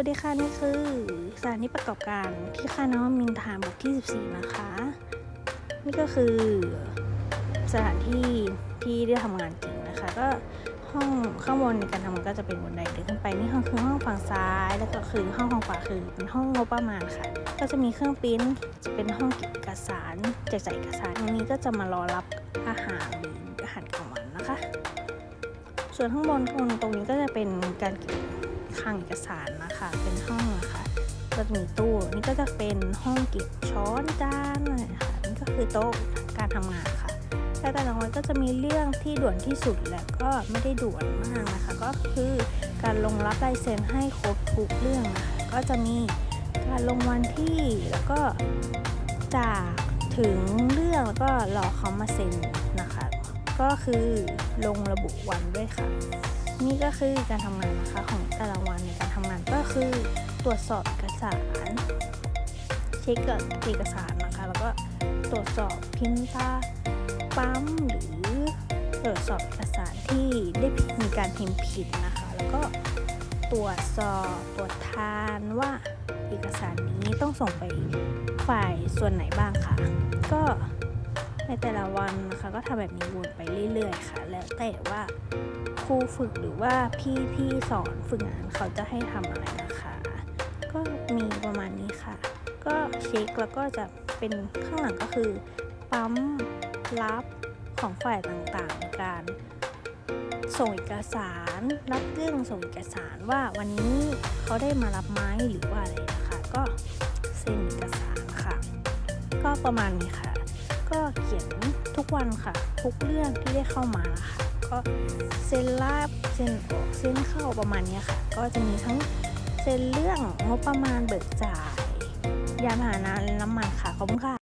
วัสดีค่ะ นี่คือสถานีประกอบการที่ค่ายนวมินทราบทที่ 14 นะคะ นี่ก็คือสถานที่ที่ได้ทำงานจริงนะคะ ก็ห้องข้างบนในการทำงานก็จะเป็นบันไดเดินขึ้นไปนี่ห้องคือห้องฝั่งซ้าย แล้วก็คือห้องฝั่งขวาคือเป็นห้องงบประมาณค่ะ ก็จะมีเครื่องปิ้นท์จะเป็นห้องเก็บเอกสารแจกจ่ายเอกสารตรงนี้ก็จะมารอรับอาหารหรือ ส่วนข้างบนตรงตรงนี้ก็จะเป็นการเก็บคลังเอกสารนะคะ เป็นห้องนะคะก็จะมีตู้นี่ก็จะเป็นห้องเก็บช้อนจานอะไรนะคะนี่ก็คือโต๊ะการทำงานค่ะและแต่ละวันก็จะมีเรื่องที่ด่วนที่สุดและก็ไม่ได้ด่วนมากนะคะ ก็คือการลงรับลายเซ็นให้ครบทุกเรื่องนะคะก็จะมีการลงวันที่แล้วก็จากถึงเรื่องแล้วก็รอเขามาเซ็นนะคะ ก็คือลงระบุวันด้วยค่ะ นี่ก็คือการทำงานนะคะของแต่ละวันในการทำงานก็คือตรวจสอบเอกสารเช็คกับเอกสารนะคะ แล้วก็ตรวจสอบพิมพ์ตาปั๊มหรือตรวจสอบเอกสารที่ได้มีการพิมพ์ผิดนะคะ แล้วก็ตรวจสอบตรวจทานว่าเอกสารนี้ต้องส่งไปฝ่ายส่วนไหนบ้างค่ะ ก็ ในแต่ละวันนะคะก็ทำแบบนี้วนไปเรื่อย ๆ ค่ะ แล้วแต่ว่าครูฝึกหรือว่าพี่ที่สอนฝึกงานเขาจะให้ทำอะไรนะคะ ก็มีประมาณนี้ค่ะ ก็เช็คแล้วก็จะเป็นข้างหลังก็คือ ปั๊มรับของฝ่ายต่างๆ การส่งเอกสารรับเรื่องส่งเอกสารว่าวันนี้เขาได้มารับไหม้หรือว่าอะไรนะคะ ก็เซ็นเอกสารค่ะ ก็ประมาณนี้ค่ะ ก็เขียนทุกวันค่ะ ทุกเรื่องที่ได้เข้ามาค่ะก็เซ็นรับเซ็นออกเซ็นเข้าประมาณนี้ค่ะ ก็จะมีทั้งเซ็นเรื่องงบประมาณเบิกจ่าย ยานพาหนะและน้ำมันค่ะขอบคุณค่ะ